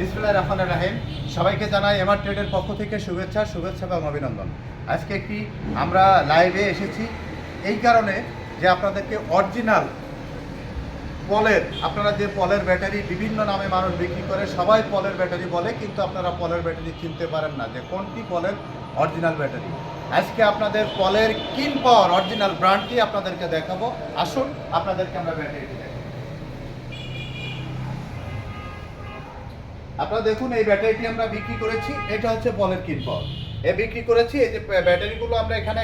বিসমুল্লাহ রহমান রাহিম। সবাইকে জানাই এমআর ট্রেডের পক্ষ থেকে শুভেচ্ছা শুভেচ্ছা এবং অভিনন্দন। আজকে একটি আমরা লাইভে এসেছি। এই কারণে যে আপনাদেরকে অরিজিনাল পলের, আপনারা যে পলের ব্যাটারি বিভিন্ন নামে মানুষ বিক্রি করে, সবাই পলের ব্যাটারি বলে, কিন্তু আপনারা পলের ব্যাটারি চিনতে পারেন না যে কোনটি পলের অরিজিনাল ব্যাটারি। আজকে আপনাদের পলের কিন পাওয়ার অরিজিনাল ব্র্যান্ডটি আপনাদেরকে দেখাবো। আসুন, আপনাদেরকে আমরা ব্যাটারিটি দেখাবো আপনারা দেখুন, এই ব্যাটারিটি আমরা বিক্রি করেছি। এটা হচ্ছে পলের কিন পাওয়ার এ বিক্রি করেছি, এই যে ব্যাটারিগুলো আমরা এখানে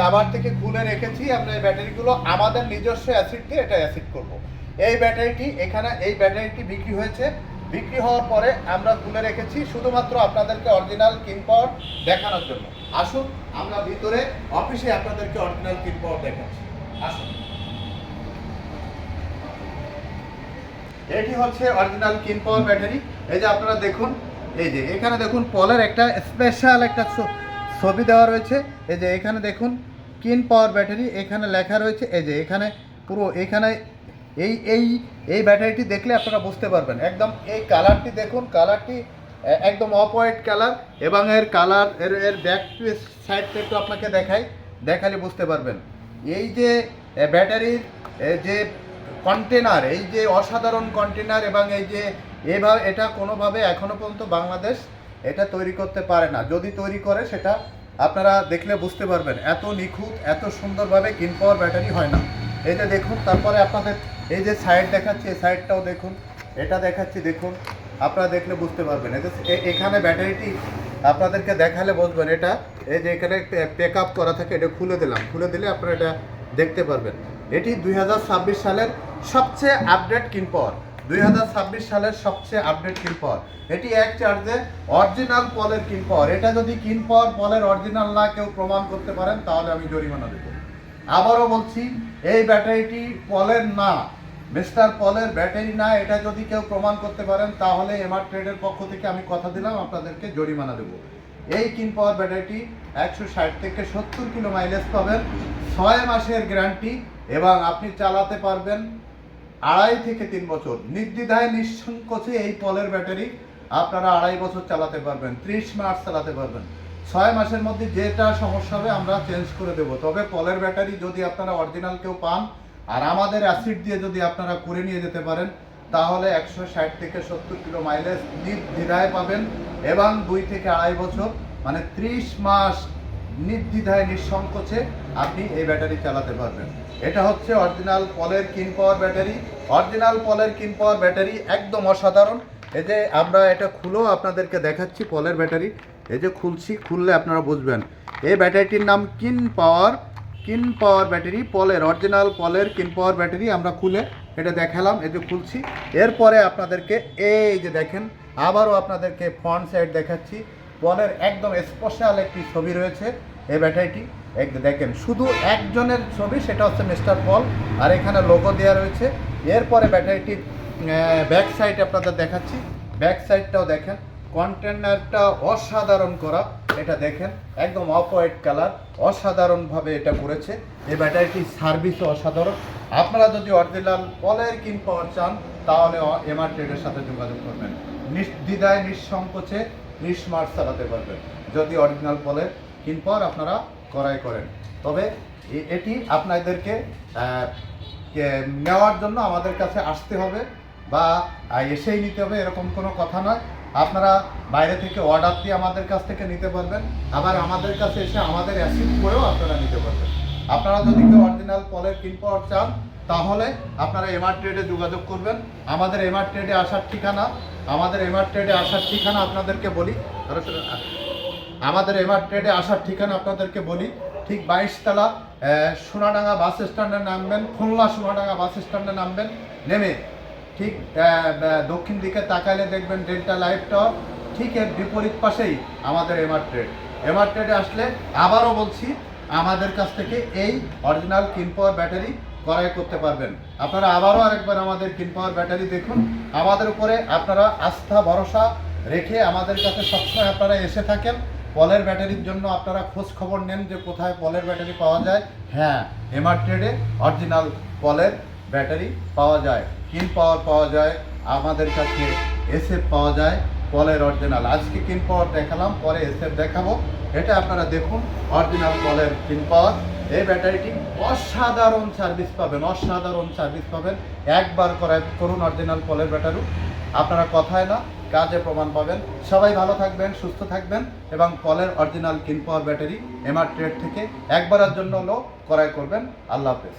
কাবার থেকে খুলে রেখেছি, আমরা এই ব্যাটারিগুলো আমাদের নিজস্ব অ্যাসিড দিয়ে এটা অ্যাসিড করব। এই ব্যাটারিটি এখানে, এই ব্যাটারিটি বিক্রি হয়েছে। বিক্রি হওয়ার পরে আমরা খুলে রেখেছি, শুধুমাত্র আপনাদেরকে অরিজিনাল কিন পাওয়ার দেখানোর জন্য। আসুন, আমরা ভিতরে, অফিসে আপনাদেরকে অরিজিনাল কিন পাওয়ার দেখাচ্ছি। আসুন। এটি হচ্ছে অরিজিনাল কিন পাওয়ার ব্যাটারি এই যে আপনারা দেখুন, এই যে এখানে দেখুন পলের একটা স্পেশাল একটা ছবি দেওয়া রয়েছে। এই যে এখানে দেখুন কিন পাওয়ার ব্যাটারি এখানে লেখা রয়েছে। এই যে এখানে পুরো এখানে এই এই এই ব্যাটারিটি দেখলে আপনারা বুঝতে পারবেন। একদম এই কালারটি দেখুন কালারটি একদম অফ হোয়াইট কালার এবং এর কালারের এর ব্যাক সাইডটা একটু আপনাকে দেখাই, দেখালে বুঝতে পারবেন। এই যে ব্যাটারির যে কন্টেনার এই যে অসাধারণ কন্টেনার এবং এই যে এভাবে এটা কোনোভাবে এখনও পর্যন্ত বাংলাদেশ এটা তৈরি করতে পারে না। যদি তৈরি করে সেটা আপনারা দেখলে বুঝতে পারবেন, এত নিখুঁত, এত সুন্দরভাবে কিন পাওয়ার ব্যাটারি হয় না। এই যে দেখুন, তারপরে আপনাদের এই যে সাইড দেখাচ্ছি, এই সাইডটাও দেখুন, এটা দেখাচ্ছি, দেখুন, আপনারা দেখলে বুঝতে পারবেন। এই যে এখানে ব্যাটারিটি আপনাদেরকে দেখালে বুঝবেন, এটা এই যে এখানে পেক আপ করা থাকে, এটা খুলে দিলাম, খুলে দিলে আপনারা এটা দেখতে পারবেন। এটি দুই হাজার ছাব্বিশ সালের সবচেয়ে আপডেট কিন পাওয়ার দুই সালের সবচেয়ে আপডেট কিন পাওয়ার এটি এক চার্জে অরিজিনাল পলের কিন পাওয়ার এটা যদি কিন পাওয়ার পলের অরিজিনাল না কেউ প্রমাণ করতে পারেন, তাহলে আমি জরিমানা দেবো। আবারও বলছি, এই ব্যাটারিটি পলের না। মিস্টার পলের ব্যাটারি না, এটা যদি কেউ প্রমাণ করতে পারেন, তাহলে এমআর ট্রেডের পক্ষ থেকে আমি কথা দিলাম, আপনাদেরকে জরিমানা দেবো। এই কিন পাওয়ার ব্যাটারিটি একশো ষাট থেকে সত্তর কিলো মাইলেজ পাবেন। ছয় মাসের গ্যারান্টি এবং আপনি চালাতে পারবেন আড়াই থেকে তিন বছর। নির্দ্বিধায় নিঃসংকোচে এই পলের ব্যাটারি আপনারা আড়াই বছর চালাতে পারবেন, ত্রিশ মাস চালাতে পারবেন। ছয় মাসের মধ্যে যেটা সমস্যা হবে আমরা চেঞ্জ করে দেবো। তবে পলের ব্যাটারি যদি আপনারা অরিজিনাল কেউ পান আর আমাদের অ্যাসিড দিয়ে যদি আপনারা করে নিয়ে যেতে পারেন তাহলে একশো ষাট থেকে সত্তর কিলো মাইলেজ নির্দ্বিধায় পাবেন এবং দুই থেকে আড়াই বছর মানে ত্রিশ মাস নির্দ্বিধায় নিঃসংকোচে আপনি এই ব্যাটারি চালাতে পারবেন। এটা হচ্ছে অরিজিনাল পলের কিন পাওয়ার ব্যাটারি। অরিজিনাল পলের কিন পাওয়ার ব্যাটারি একদম অসাধারণ। এই যে আমরা এটা খুলেও আপনাদেরকে দেখাচ্ছি পলের ব্যাটারি। এই যে খুলছি, খুললে আপনারা বুঝবেন। এই ব্যাটারিটির নাম কিন পাওয়ার কিন পাওয়ার ব্যাটারি, পলের, অরিজিনাল পলের কিন পাওয়ার ব্যাটারি আমরা খুলে এটা দেখালাম, এই যে খুলছি। এরপরে আপনাদেরকে এই যে দেখেন, আবারও আপনাদেরকে ফ্রন্ট সাইড দেখাচ্ছি। পলের একদম স্পেশাল একটি ছবি রয়েছে এই ব্যাটারিটি। এক দেখেন, শুধু একজনের ছবি, সেটা হচ্ছে মিস্টার পল আর এখানে লোগো দেওয়া রয়েছে। এরপরে ব্যাটারিটির ব্যাক সাইড আপনাদের দেখাচ্ছি। ব্যাক সাইডটাও দেখেন কন্টেনারটা অসাধারণ করা, এটা দেখেন, একদম অফ হোয়াইট কালার অসাধারণভাবে এটা করেছে। এই ব্যাটারিটির সার্ভিসও অসাধারণ। আপনারা যদি অরিজিনাল পলের কিন পাওয়ার চান, তাহলে এমআর ট্রেডের সাথে যোগাযোগ করবেন। নির্দ্বিধায় নিঃসংকোচে নিঃস্মার্ট চালাতে পারবেন। যদি অরিজিনাল পলের কিন পাওয়ার আপনারা ক্রয় করেন। তবে এটি আপনাদেরকে নেওয়ার জন্য আমাদের কাছে আসতে হবে বা এসেই নিতে হবে, এরকম কোনো কথা নয়। আপনারা বাইরে থেকে অর্ডার দিয়ে আমাদের কাছ থেকে নিতে পারবেন। আবার আমাদের কাছে এসে আমাদের অ্যাসিড করেও আপনারা নিতে পারবেন। আপনারা যদি কেউ অরিজিনাল পলের কিন পাওয়ার চান, তাহলে আপনারা এমআর ট্রেডে যোগাযোগ করবেন। আমাদের এমআর ট্রেডে আসার ঠিকানা, আমাদের এমআর ট্রেডে আসার ঠিকানা আপনাদেরকে বলি। আমাদের এমআর ট্রেডে আসার ঠিকানা আপনাদেরকে বলি। ঠিক বাইশতলা সোনাডাঙ্গা বাস স্ট্যান্ডে নামবেন, খুলনা সোনাডাঙ্গা বাস স্ট্যান্ডে নামবেন, নেমে ঠিক দক্ষিণ দিকে তাকালে দেখবেন ডেল্টা লাইফ টাওয়ার ঠিক এর বিপরীত পাশেই আমাদের এমআর ট্রেড এমআর ট্রেডে আসলে আবারও বলছি আমাদের কাছ থেকে এই অরিজিনাল কিন পাওয়ার ব্যাটারি ক্রয় করতে পারবেন। আপনারা আবারও আরেকবার আমাদের কিন পাওয়ার ব্যাটারি দেখুন। আমাদের উপরে আপনারা আস্থা, ভরসা রেখে আমাদের কাছে সবসময় আপনারা এসে থাকেন। পলের ব্যাটারির জন্য আপনারা খোঁজ খবর নেন যে কোথায় পলের ব্যাটারি পাওয়া যায়। হ্যাঁ এমআর ট্রেডে অরিজিনাল পলের ব্যাটারি পাওয়া যায়। কিন পাওয়ার পাওয়া যায়, আমাদের কাছে এসএফ পাওয়া যায়। কলের অরিজিনাল আজকে কিন পাওয়ার দেখালাম, পরে এসএফ দেখাবো। এটা আপনারা দেখুন অরিজিনাল কলের কিন পাওয়ার। এই ব্যাটারিটি অসাধারণ সার্ভিস পাবেন, অসাধারণ সার্ভিস পাবেন। একবার করে করুন অরিজিনাল কলের ব্যাটারি। আপনারা কথায় না, কাজে প্রমাণ পাবেন। সবাই ভালো থাকবেন, সুস্থ থাকবেন এবং কলের অরিজিনাল কিন পাওয়ার ব্যাটারি এমআর ট্রেড থেকে একবারের জন্য হলেও ক্রয় করবেন। আল্লাহ হাফেজ।